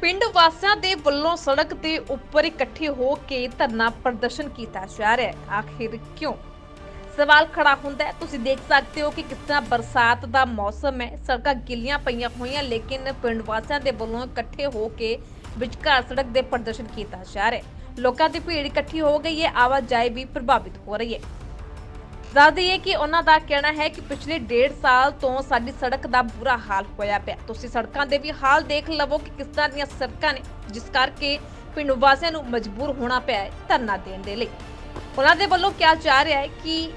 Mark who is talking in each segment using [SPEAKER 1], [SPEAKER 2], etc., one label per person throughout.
[SPEAKER 1] ਪਿੰਡ ਵਾਸੀਆਂ ਦੇ ਵੱਲੋਂ ਸੜਕ ਦੇ ਉੱਪਰ ਇਕੱਠੇ ਹੋ ਕੇ ਧਰਨਾ ਪ੍ਰਦਰਸ਼ਨ ਕੀਤਾ ਜਾ ਰਿਹਾ ਹੈ। ਆਖਿਰ ਕਿਉਂ? ਸਵਾਲ ਖੜਾ ਹੁੰਦਾ ਹੈ। ਤੁਸੀਂ ਦੇਖ ਸਕਦੇ ਹੋ ਕਿ ਕਿਸ ਤਰ੍ਹਾਂ ਬਰਸਾਤ ਦਾ ਮੌਸਮ ਹੈ। ਸੜਕਾਂ ਗਿੱਲੀਆਂ ਪਈਆਂ ਹੋਈਆਂ, ਲੇਕਿਨ ਪਿੰਡ ਵਾਸੀਆਂ ਦੇ ਵੱਲੋਂ ਇਕੱਠੇ ਹੋ ਕੇ ਵਿਚਕਾਰ ਸੜਕ ਦੇ ਪ੍ਰਦਰਸ਼ਨ ਕੀਤਾ ਜਾ ਰਿਹਾ ਹੈ। ਲੋਕਾਂ ਦੀ ਭੀੜ ਇਕੱਠੀ ਹੋ ਗਈ ਹੈ। ਆਵਾਜਾਈ ਵੀ ਪ੍ਰਭਾਵਿਤ ਹੋ ਰਹੀ ਹੈ। ਦੱਸ ਦਈਏ ਕਿ ਉਹਨਾਂ ਦਾ ਕਹਿਣਾ ਹੈ ਕਿ ਪਿਛਲੇ 1.5 ਸਾਲ ਤੋਂ ਸਾਡੀ ਸੜਕ ਦਾ ਬੁਰਾ ਹਾਲ ਹੋਇਆ ਪਿਆ। ਤੁਸੀਂ ਸੜਕਾਂ ਦੇ ਵੀ ਹਾਲ ਦੇਖ ਲਵੋ ਕਿ ਕਿਸ ਤਰ੍ਹਾਂ ਦੀਆਂ ਸੜਕਾਂ ਨੇ, ਜਿਸ ਕਰਕੇ ਪਿੰਡ ਵਾਸੀਆਂ ਨੂੰ ਮਜਬੂਰ ਹੋਣਾ ਪਿਆ ਹੈ ਧਰਨਾ ਦੇਣ ਦੇ ਲਈ। ਉਹਨਾਂ ਦੇ ਵੱਲੋਂ ਕਿਹਾ ਜਾ ਰਿਹਾ ਹੈ ਕਿ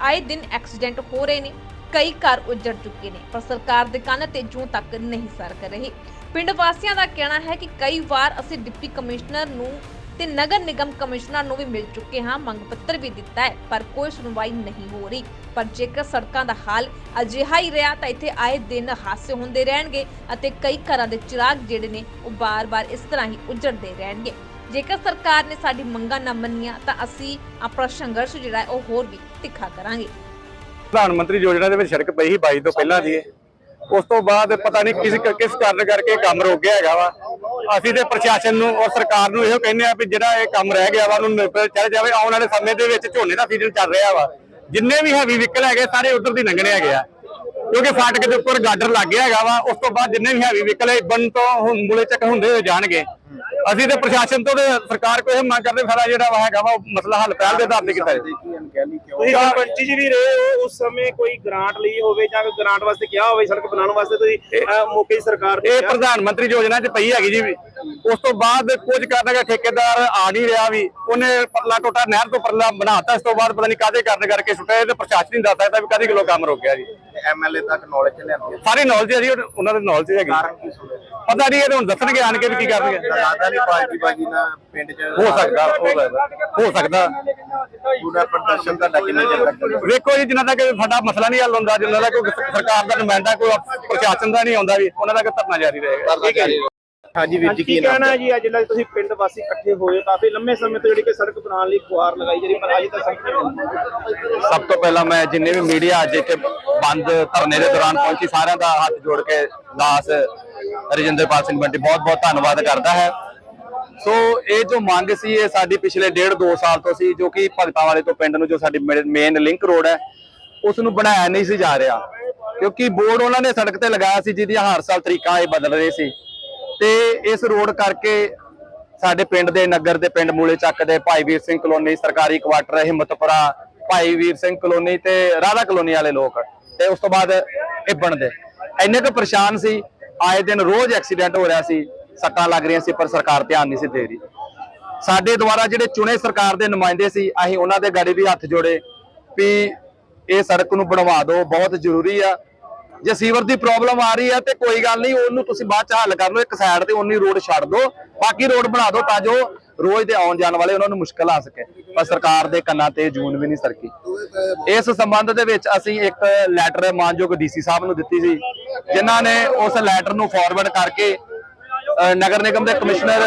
[SPEAKER 1] ਆਏ ਦਿਨ ਐਕਸੀਡੈਂਟ ਹੋ ਰਹੇ ਨੇ, ਕਈ ਘਰ ਉੱਜੜ ਚੁੱਕੇ ਨੇ, ਪਰ ਸਰਕਾਰ ਦੇ ਕੰਨ ਤੇ ਜੂੰ ਤੱਕ ਨਹੀਂ ਸਰਕ ਰਹੀ। ਪਿੰਡ ਵਾਸੀਆਂ ਦਾ ਕਹਿਣਾ ਹੈ ਕਿ ਕਈ ਵਾਰ ਅਸੀਂ ਡਿਪਟੀ ਕਮਿਸ਼ਨਰ ਨੂੰ ਤੇ ਨਗਰ ਨਿਗਮ ਕਮਿਸ਼ਨਰ ਨੂੰ ਵੀ ਮਿਲ ਚੁੱਕੇ ਹਾਂ, ਮੰਗ ਪੱਤਰ ਵੀ ਦਿੱਤਾ ਹੈ, ਪਰ ਕੋਈ ਸੁਣਵਾਈ ਨਹੀਂ ਹੋ ਰਹੀ। ਪਰ ਜੇਕਰ ਸੜਕਾਂ ਦਾ ਹਾਲ ਅਜਿਹਾ ਹੀ ਰਿਹਾ ਤਾਂ ਇੱਥੇ ਆਏ ਦਿਨ ਹਾਦਸੇ ਹੁੰਦੇ ਰਹਿਣਗੇ ਅਤੇ ਕਈ ਘਰਾਂ ਦੇ ਚਿਰਾਗ ਜਿਹੜੇ ਨੇ, ਉਹ ਬਾਰ-ਬਾਰ ਇਸ ਤਰ੍ਹਾਂ ਹੀ ਉਜੜਦੇ ਰਹਿਣਗੇ। ਜੇਕਰ ਸਰਕਾਰ ਨੇ ਸਾਡੀ ਮੰਗਾਂ ਨਾ ਮੰਨੀਆਂ, ਤਾਂ ਅਸੀਂ ਆਪਣਾ ਸੰਘਰਸ਼ ਜਿਹੜਾ ਹੈ, ਉਹ ਹੋਰ ਵੀ ਤਿੱਖਾ ਕਰਾਂਗੇ।
[SPEAKER 2] ਪ੍ਰਧਾਨ ਮੰਤਰੀ ਯੋਜਨਾ ਦੇ ਵਿੱਚ ਸੜਕ ਪਈ ਸੀ 22 ਤੋਂ ਪਹਿਲਾਂ ਦੀ। ਇਹ। ਉਸ ਤੋਂ ਬਾਅਦ ਪਤਾ ਨਹੀਂ ਕਿਸ ਕਿਸ ਕਾਰਨ ਕਰਕੇ ਕੰਮ ਰੁਕ ਗਿਆ ਹੈਗਾ ਵਾ। ਅਸੀਂ ਤੇ ਪ੍ਰਸ਼ਾਸਨ ਨੂੰ ਔਰ ਸਰਕਾਰ ਨੂੰ ਇਹੋ ਕਹਿੰਦੇ ਆ ਵੀ ਜਿਹੜਾ ਇਹ ਕੰਮ ਰਹਿ ਗਿਆ ਵਾ, ਉਹਨੂੰ ਨਿਬੜ ਚੱਲ ਜਾਵੇ। ਆਉਣ ਵਾਲੇ ਸਮੇਂ ਦੇ ਵਿੱਚ ਝੋਨੇ ਦਾ ਸੀਜ਼ਨ ਚੱਲ ਰਿਹਾ ਵਾ। ਜਿੰਨੇ ਵੀ ਹੈਵੀ ਵਹੀਕਲ ਹੈਗੇ, ਸਾਰੇ ਉਧਰ ਦੀ ਲੰਘਣੇ ਹੈਗੇ ਆ। ਕਿਉਂਕਿ ਫਾਟਕ ਦੇ ਉੱਪਰ ਗਾਡਰ ਲੱਗ ਗਿਆ ਹੈਗਾ ਵਾ। ਉਸ ਤੋਂ ਬਾਅਦ ਜਿੰਨੇ ਵੀ ਹੈਵੀ ਵਹੀਕਲ ਹੈ ਬਨ ਤੋਂ ਹੁਣ ਮੁਲੇ ਚੱਕ ਹੁੰਦੇ ਹੋਏ ਜਾਣਗੇ। ਅਸੀਂ ਤੇ ਪ੍ਰਸ਼ਾਸਨ ਤੋਂ ਤੇ ਸਰਕਾਰ ਕੋਲ ਇਹ ਮੰਗ ਕਰਦੇ ਸਾਡਾ ਜਿਹੜਾ ਵਾ ਹੈਗਾ ਵਾ ਉਹ ਮਸਲਾ ਹੱਲ ਪਹਿਲ ਦੇ ਆਧਾਰ ਤੇ ਕੀਤਾ ਜਾਵੇ।
[SPEAKER 3] ਤੁਸੀਂ ਸਰਪੰਚੀ ਜੀ ਵੀ ਰਹੇ ਹੋ ਉਸ ਸਮੇਂ ਕੋਈ ਗ੍ਰਾਂਟ ਲਈ ਹੋਵੇ ਜਾਂ ਕੋਈ ਗ੍ਰਾਂਟ ਵਾਸਤੇ ਕਿਹਾ ਹੋਵੇ ਸੜਕ ਬਣਾਉਣ ਵਾਸਤੇ ਤੁਸੀਂ ਅਹ, ਮੌਕੇ ਦੀ ਸਰਕਾਰ ਨੂੰ
[SPEAKER 2] ਇਹ
[SPEAKER 3] ਕਿਹਾ?
[SPEAKER 2] ਪ੍ਰਧਾਨ ਮੰਤਰੀ ਯੋਜਨਾ 'ਚ ਪਈ ਹੈਗੀ ਜੀ ਵੀ। ਉਸ ਤੋਂ ਬਾਅਦ ਕੁਝ ਕਰਨ ਦਾ ਠੇਕੇਦਾਰ ਆ ਨਹੀਂ ਰਿਹਾ ਵੀ। ਉਹਨੇ ਪਰਲਾ ਟੋਟਾ ਨਹਿਰ ਤੋਂ ਪਰਲਾ ਬਣਾਤਾ ਇਸ ਤੋਂ ਬਾਅਦ ਪਤਾ ਨਹੀਂ ਕਾਹਦੇ ਕਾਰਨ ਕਰਕੇ ਸੁੱਟਿਆ ਇਹ ਤੇ ਪ੍ਰਸ਼ਾਸਨ ਨਹੀਂ ਦੱਸ ਸਕਦਾ ਵੀ ਕਾਹਦੇ ਕਿਲੋ ਕੰਮ ਰੁਕ ਗਿਆ ਜੀ।
[SPEAKER 4] ਐਮਐਲਏ ਤੱਕ ਨੌਲੇਜ ਲਿਆਂਦੀ ਹੈ
[SPEAKER 2] ਸਾਰੀ ਨੌਲੇਜ ਹੈ ਜੀ ਉਹ- ਉਹਨਾਂ ਦੇ ਨੌਲੇਜ ਹੈਗੀ।
[SPEAKER 4] ਕਾਰਨ ਕੀ ਸੁਣਿਆ?
[SPEAKER 2] ਪਤਾ ਨਹੀਂ ਇਹ ਤਾਂ ਹੁਣ ਦੱਸਣਗੇ ਆਣ ਕੇ ਵੀ ਕੀ ਕਰਨਗੇ
[SPEAKER 4] ਲੱਗਦਾ ਨਹੀਂ ਪਾਰਟੀ ਬਾਜੀ ਨਾਲ ਪਿੰਡ 'ਚ
[SPEAKER 2] ਹੋ ਸਕਦਾ ਹੋ ਸਕਦਾ ਹੋ ਸਕਦਾ।
[SPEAKER 4] ਪੂਰਾ ਪ੍ਰਦਰਸ਼ਨ ਤੁਹਾਡਾ ਕਿੰਨਾ ਚਿਰ ਲੱਗਦਾ
[SPEAKER 2] ਵੇਖੋ ਜੀ ਜਿੰਨਾ ਤੱਕ ਸਾਡਾ ਮਸਲਾ ਨਹੀਂ ਹੱਲ ਹੁੰਦਾ ਜਿੰਨਾ ਤੱਕ ਕੋਈ ਸਰਕਾਰ ਦਾ ਨੁਮਾਇੰਦਾ ਕੋਈ ਪ੍ਰਸ਼ਾਸਨ ਦਾ ਨਹੀਂ ਆਉਂਦਾ ਵੀ ਉਹਨਾਂ ਤੱਕ ਧਰਨਾ ਜਾਰੀ ਰਹੇਗਾ
[SPEAKER 4] ਠੀਕ ਹੈ ਜੀ। ਹਾਂਜੀ ਵੀਰ ਜੀ
[SPEAKER 3] ਕੀ ਕਹਿਣਾ ਹੈ? ਜੀ? ਅੱਜ ਲੱਗ ਤੁਸੀਂ ਪਿੰਡ ਵਾਸੀ ਇਕੱਠੇ ਹੋਏ ਕਾਫੀ ਲੰਮੇ ਸਮੇਂ ਤੋਂ ਜਿਹੜੀ ਕਿ ਸੜਕ ਬਣਾਉਣ ਲਈ ਗੁਹਾਰ ਲਗਾਈ ਜਿਹੜੀ ਪਰ ਅਜੇ ਨਹੀਂ ਬਣੀ
[SPEAKER 2] ਸਭ ਤੋਂ ਪਹਿਲਾਂ ਮੈਂ ਜਿੰਨੇ ਵੀ ਮੀਡੀਆ ਅੱਜ ਇੱਥੇ ਬੰਦ ਧਰਨੇ ਦੇ ਦੌਰਾਨ ਪਹੁੰਚੀ ਸਾਰਿਆਂ ਦਾ ਹੱਥ ਜੋੜ ਕੇ ਦਾਸ ਰਜਿੰਦਰਪਾਲ ਸਿੰਘ ਬੰਟੀ, ਬਹੁਤ ਬਹੁਤ ਧੰਨਵਾਦ ਕਰਦਾ ਹੈ। ਸੋ ਇਹ ਜੋ ਮੰਗ ਸੀ, ਇਹ ਸਾਡੀ ਪਿਛਲੇ ਡੇਢ 2 ਸਾਲ ਤੋਂ ਸੀ, ਜੋ ਕਿ ਭਗਤਾਂ ਵਾਲੇ ਤੋਂ ਪਿੰਡ ਨੂੰ ਜੋ ਸਾਡੀ ਮੇਨ ਲਿੰਕ ਰੋਡ ਹੈ, ਉਸ ਨੂੰ ਬਣਾਇਆ ਨਹੀਂ ਸੀ ਜਾ ਰਿਹਾ। ਕਿਉਂਕਿ ਬੋਰਡ ਉਹਨਾਂ ਨੇ ਸੜਕ ਤੇ ਲਗਾਇਆ ਸੀ, ਜਿਹਦੀਆਂ ਹਰ ਸਾਲ ਤਰੀਕਾਂ ਇਹ ਬਦਲ ਰਹੇ ਸੀ। ਤੇ ਇਸ ਰੋਡ ਕਰਕੇ ਸਾਡੇ ਪਿੰਡ ਦੇ, ਨਗਰ ਦੇ ਪਿੰਡ ਮੂਲੇ ਚੱਕ ਦੇ ਭਾਈ ਵੀਰ ਸਿੰਘ ਕਲੋਨੀ, ਸਰਕਾਰੀ ਕੁਆਟਰ ਹਿੰਮਤਪੁਰਾ, ਭਾਈ ਵੀਰ ਸਿੰਘ ਕਲੋਨੀ ਤੇ ਰਾਧਾ ਕਲੋਨੀ ਵਾਲੇ ਲੋਕ। ਤੇ ਉਸ ਤੋਂ ਬਾਅਦ ਇਬਣ ਦੇ ਇੰਨੇ ਕੁ ਪਰੇਸ਼ਾਨ ਸੀ ਆਏ ਦਿਨ ਰੋਜ਼ ਐਕਸੀਡੈਂਟ ਹੋ ਰਿਹਾ ਸੀ, ਸੱਟਾਂ ਲੱਗ ਰਹੀਆਂ ਸੀ, ਪਰ ਸਰਕਾਰ ਧਿਆਨ ਨਹੀਂ ਸੀ ਦੇ ਰਹੀ। ਸਾਡੇ ਦੁਆਰਾ ਜਿਹੜੇ ਚੁਣੇ ਸਰਕਾਰ ਦੇ ਨੁਮਾਇੰਦੇ ਸੀ, ਅਸੀਂ ਉਹਨਾਂ ਦੇ ਗਾੜੀ ਵੀ ਹੱਥ ਜੋੜੇ ਵੀ ਇਹ ਸੜਕ ਨੂੰ ਬਣਵਾ ਦਿਓ, ਬਹੁਤ ਜ਼ਰੂਰੀ ਆ। ਜੇ ਸੀਵਰ ਦੀ ਪ੍ਰੋਬਲਮ ਆ ਰਹੀ ਹੈ ਤੇ ਕੋਈ ਗੱਲ ਨਹੀਂ, ਉਹਨੂੰ ਤੁਸੀਂ ਬਾਅਦ ਚ ਹੱਲ ਕਰ ਲਓ, ਇੱਕ ਸਾਈਡ ਤੇ ਉਨੀ ਰੋਡ ਛੱਡ ਦਿਓ, ਬਾਕੀ ਰੋਡ ਬਣਾ ਦਿਓ ਤਾਂ ਜੋ ਰੋਜ਼ ਦੇ ਆਉਣ ਜਾਣ ਵਾਲੇ ਉਹਨਾਂ ਨੂੰ ਮੁਸ਼ਕਲ ਆ ਸਕੇ, ਪਰ ਸਰਕਾਰ ਦੇ ਕੰਨਾਂ ਤੇ ਜੂਨ ਵੀ ਨਹੀਂ ਸਰਕੀ। ਇਸ ਸੰਬੰਧ ਦੇ ਵਿੱਚ ਅਸੀਂ ਇੱਕ ਲੈਟਰ ਮਾਨਯੋਗ ਡੀਸੀ ਸਾਹਿਬ ਨੂੰ ਦਿੱਤੀ ਸੀ, ਜਿਨ੍ਹਾਂ ਨੇ ਉਸ ਲੈਟਰ ਨੂੰ ਫਾਰਵਰਡ ਕਰਕੇ ਨਗਰ ਨਿਗਮ ਦੇ ਕਮਿਸ਼ਨਰ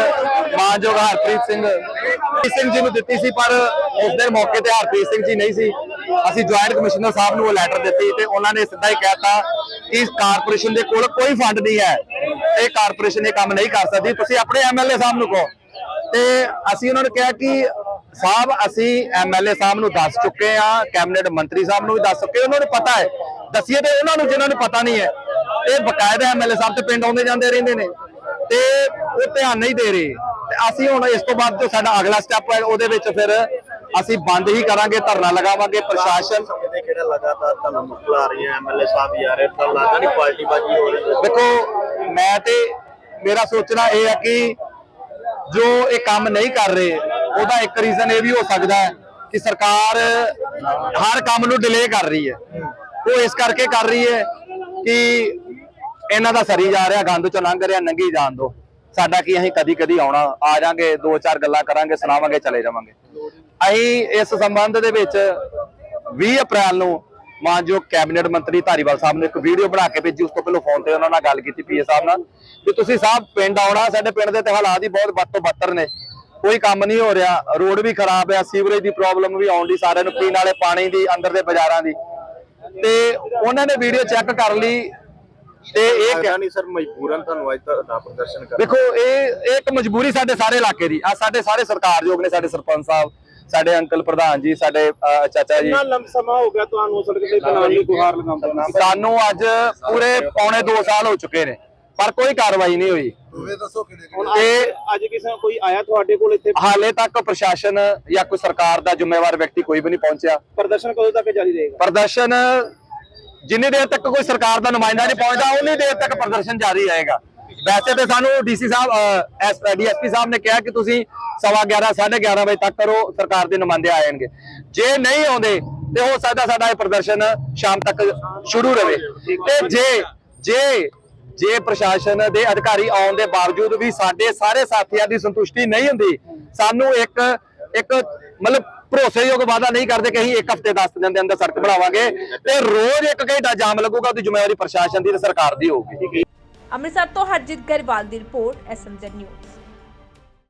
[SPEAKER 2] ਮਾਨਯੋਗ ਹਰਪ੍ਰੀਤ ਸਿੰਘ ਸਿੰਘ ਜੀ ਨੂੰ ਦਿੱਤੀ ਸੀ, ਪਰ ਉਸ ਦੇ ਮੌਕੇ ਤੇ ਹਰਪ੍ਰੀਤ ਸਿੰਘ ਜੀ ਨਹੀਂ ਸੀ। ਅਸੀਂ ਜੁਆਇੰਟ ਕਮਿਸ਼ਨਰ ਸਾਹਿਬ ਨੂੰ ਉਹ ਲੈਟਰ ਦਿੱਤੀ ਤੇ ਉਹਨਾਂ ਨੇ ਸਿੱਧਾ ਹੀ ਕਹਿਤਾ ਕਿ ਕਾਰਪੋਰੇਸ਼ਨ ਦੇ ਕੋਲ ਕੋਈ ਫੰਡ ਨਹੀਂ ਹੈ। ਇਹ ਕਾਰਪੋਰੇਸ਼ਨ ਇਹ ਕੰਮ ਨਹੀਂ ਕਰ ਸਕਦੀ। ਤੁਸੀਂ ਆਪਣੇ ਐਮਐਲਏ ਸਾਹਿਬ ਨੂੰ ਕਹੋ। ਤੇ ਅਸੀਂ ਉਹਨਾਂ ਨੂੰ ਕਿਹਾ ਕਿ ਸਾਹਿਬ ਅਸੀਂ ਐਮਐਲਏ ਸਾਹਿਬ ਨੂੰ ਦੱਸ ਚੁੱਕੇ ਆ ਕੈਬਨਿਟ ਮੰਤਰੀ ਸਾਹਿਬ ਨੂੰ ਵੀ ਦੱਸ ਚੁੱਕੇ ਉਹਨਾਂ ਨੂੰ ਪਤਾ ਹੈ। ਦੱਸੀਏ ਤੇ ਉਹਨਾਂ ਨੂੰ ਜਿਨ੍ਹਾਂ ਨੂੰ ਪਤਾ ਨਹੀਂ ਹੈ। ਇਹ ਬਕਾਇਦਾ ਐਮਐਲਏ ਸਾਹਿਬ ਤੇ ਪਿੰਡ ਆਉਂਦੇ ਜਾਂਦੇ ਰਹਿੰਦੇ ਨੇ। ਤੇ ਉਹ ਧਿਆਨ ਨਹੀਂ ਦੇ ਰਹੇ। ਤੇ ਅਸੀਂ ਹੁਣ ਇਸ ਤੋਂ ਬਾਅਦ ਜੋ ਸਾਡਾ ਅਗਲਾ ਸਟੈਪ ਹੈ ਉਹਦੇ ਵਿੱਚ ਫਿਰ ਅਸੀਂ ਬੰਦ ਹੀ ਕਰਾਂਗੇ ਧਰਨਾ ਲਗਾਵਾਂਗੇ ਪ੍ਰਸ਼ਾਸਨ।
[SPEAKER 4] ਕਿਹੜਾ ਲਗਾਤਾਰ ਤੁਹਾਨੂੰ ਮੁਸ਼ਕਲ ਆ ਰਹੀਆਂ ਐਮਐਲਏ ਸਾਹਿਬ ਵੀ ਆ ਰਹੇ ਤਾਂ ਲੱਗਦਾ ਨਹੀਂ ਪਾਰਟੀ ਬਾਜੀ ਹੋ ਰਹੀ ਹੈ।
[SPEAKER 2] ਦੇਖੋ ਮੈਂ ਤੇ ਮੇਰਾ ਸੋਚਣਾ ਇਹ ਹੈ ਕਿ ਜੋ ਇਹ ਕੰਮ ਨਹੀਂ ਕਰ ਰਹੇ, ਉਹਦਾ ਇੱਕ ਰੀਜ਼ਨ ਇਹ ਵੀ ਹੋ ਸਕਦਾ ਹੈ ਕਿ ਸਰਕਾਰ ਹਰ ਕੰਮ ਨੂੰ ਡਿਲੇ ਕਰ ਰਹੀ ਹੈ। ਉਹ ਇਸ ਕਰਕੇ ਕਰ ਰਹੀ ਹੈ ਕਿ ਇਹਨਾਂ ਦਾ ਸਰੀ ਜਾ ਰਿਹਾ, ਗੰਦ ਚੋਂ ਲੰਘ ਰਿਹਾ, ਨੰਗੀ ਜਾਣ ਦੋ। ਸਾਡਾ ਕੀ ਅਸੀਂ ਕਦੀ ਕਦੀ ਆਉਣਾ? ਆ ਜਾਾਂਗੇ, ਦੋ ਚਾਰ ਗੱਲਾਂ ਕਰਾਂਗੇ, ਸੁਣਾਵਾਂਗੇ, ਚਲੇ ਜਾਵਾਂਗੇ। ਅਸੀਂ ਇਸ ਸੰਬੰਧ ਦੇ ਵਿੱਚ 20 ਅਪ੍ਰੈਲ ਨੂੰ ਮਾਨਯੋਗ ਕੈਬਨਿਟ ਮੰਤਰੀ ਧਾਰੀਵਾਲ ਸਾਹਿਬ ਨੇ ਇੱਕ ਵੀਡੀਓ ਬਣਾ ਕੇ ਭੇਜੀ ਉਸ ਤੋਂ ਪਹਿਲਾਂ ਫੋਨ ਤੇ ਉਹਨਾਂ ਨਾਲ ਗੱਲ ਕੀਤੀ ਪੀਏ ਸਾਹਿਬ ਨਾਲ। ਕਿ ਤੁਸੀਂ ਸਾਹਿਬ ਪਿੰਡ ਆਉਣਾ ਸਾਡੇ ਪਿੰਡ ਦੇ ਤੇ ਹਾਲਾਤ ਹੀ ਬਹੁਤ ਬੱਦ ਤੋਂ ਬੱਤਰ ਨੇ। ਕੋਈ ਕੰਮ ਨਹੀਂ ਹੋ ਰਿਹਾ ਰੋਡ ਵੀ ਖਰਾਬ ਹੈ ਸੀਵਰੇਜ ਦੀ ਪ੍ਰੋਬਲਮ ਵੀ ਆਉਣ ਦੀ ਸਾਰਿਆਂ ਨੂੰ ਪੀਣ ਵਾਲੇ ਪਾਣੀ ਦੀ ਅੰਦਰ ਦੇ ਬਾਜ਼ਾਰਾਂ ਦੀ। ਤੇ ਉਹਨਾਂ ਨੇ ਵੀਡੀਓ ਚੈੱਕ ਕਰ ਲਈ ਤੇ ਇਹ
[SPEAKER 4] ਲੱਗਦਾ ਨਹੀਂ ਸਰ ਮਜਬੂਰਨ ਤੁਹਾਨੂੰ ਅੱਜ ਦਾ ਪ੍ਰਦਰਸ਼ਨ ਕਰਨਾ।
[SPEAKER 2] ਦੇਖੋ ਇਹ ਇਹ ਇੱਕ ਮਜਬੂਰੀ ਸਾਡੇ ਸਾਰੇ ਇਲਾਕੇ ਦੀ ਆ ਸਾਡੇ ਸਾਰੇ ਸਰਕਾਰਯੋਗ ਨੇ ਸਾਡੇ ਸਰਪੰਚ ਸਾਹਿਬ ਸਾਡੇ ਅੰਕਲ ਪ੍ਰਧਾਨ ਜੀ ਸਾਡੇ ਅਹ, ਚਾਚਾ ਜੀ।
[SPEAKER 3] ਕਿੰਨਾ ਲੰਮ ਸਮਾਂ ਹੋ ਗਿਆ ਤੁਹਾਨੂੰ ਸੜਕ ਤੇ ਬਣਾਉਣ ਲਈ ਗੁਹਾਰ ਲਗਾਉਂਦੇ ਨੂੰ
[SPEAKER 2] ਸਾਨੂੰ ਅੱਜ ਪੂਰੇ ਪੌਣੇ 2 ਸਾਲ ਹੋ ਚੁੱਕੇ ਨੇ ਪਰ ਕੋਈ ਕਾਰਵਾਈ ਨਹੀਂ ਹੋਈ।
[SPEAKER 3] ਹੁਣ
[SPEAKER 2] ਇਹ-
[SPEAKER 3] ਅੱਜ ਅੱਜ ਕਿਸੇ ਕੋਈ ਆਇਆ ਤੁਹਾਡੇ ਕੋਲ ਇੱਥੇ?
[SPEAKER 2] ਹਾਲੇ ਤੱਕ ਪ੍ਰਸ਼ਾਸਨ ਜਾਂ ਕੋਈ ਸਰਕਾਰ ਦਾ ਜ਼ਿੰਮੇਵਾਰ ਵਿਅਕਤੀ ਕੋਈ ਵੀ ਨਹੀਂ ਪਹੁੰਚਿਆ।
[SPEAKER 3] ਪ੍ਰਦਰਸ਼ਨ ਕਦੋਂ ਤੱਕ ਜਾਰੀ ਰਹੇਗਾ?
[SPEAKER 2] ਪ੍ਰਦਰਸ਼ਨ ਜਿੰਨੀ ਦੇਰ ਤੱਕ ਕੋਈ ਸਰਕਾਰ ਦਾ ਨੁਮਾਇੰਦਾ ਨਹੀਂ ਪਹੁੰਚਦਾ ਉਨੀ ਦੇਰ ਤੱਕ ਪ੍ਰਦਰਸ਼ਨ ਜਾਰੀ ਰਹੇਗਾ। ਵੈਸੇ ਤੇ ਸਾਨੂੰ DC sahib S DSP sahib ਨੇ ਕਿਹਾ ਕਿ ਤੁਸੀਂ ਸਵਾ 11 11:30 ਵਜੇ ਤੱਕ ਕਰੋ, ਸਰਕਾਰ ਦੇ ਨੁਮਾਇੰਦੇ ਆ ਜਾਣਗੇ। ਜੇ ਨਹੀਂ ਆਉਂਦੇ, ਤੇ ਹੋ ਸਕਦਾ ਸਾਡਾ ਇਹ ਪ੍ਰਦਰਸ਼ਨ ਸ਼ਾਮ ਤੱਕ ਸ਼ੁਰੂ ਰਵੇ ਤੇ ਜੇ ਜੇ ਜੇ ਪ੍ਰਸ਼ਾਸਨ ਦੇ ਅਧਿਕਾਰੀ ਆਉਣ ਦੇ ਬਾਵਜੂਦ ਵੀ ਸਾਡੇ ਸਾਰੇ ਸਾਥੀਆਂ ਦੀ ਸੰਤੁਸ਼ਟੀ ਨਹੀਂ ਹੁੰਦੀ, ਸਾਨੂੰ ਇੱਕ ਇੱਕ ਮਤਲਬ ਭਰੋਸੇਯੋਗ ਵਾਅਦਾ ਨਹੀਂ ਕਰਦੇ ਕਿ ਅਸੀਂ ਇੱਕ ਹਫ਼ਤੇ 10 ਦਿਨ ਦੇ ਅੰਦਰ ਸੜਕ ਬਣਾਵਾਂਗੇ। ਤੇ ਰੋਜ਼ ਇੱਕ ਘੰਟਾ ਜਾਮ ਲੱਗੂਗਾ, ਉਹਦੀ ਜ਼ਿੰਮੇਵਾਰੀ ਪ੍ਰਸ਼ਾਸਨ ਦੀ ਤੇ ਸਰਕਾਰ ਦੀ ਹੋਊਗੀ।
[SPEAKER 1] ਅੰਮ੍ਰਿਤਸਰ ਤੋਂ ਹਰਜੀਤ ਗਰੇਵਾਲ ਦੀ ਰਿਪੋਰਟ ਐਸਐਮਜ਼ੈਡ ਨਿਊਜ਼।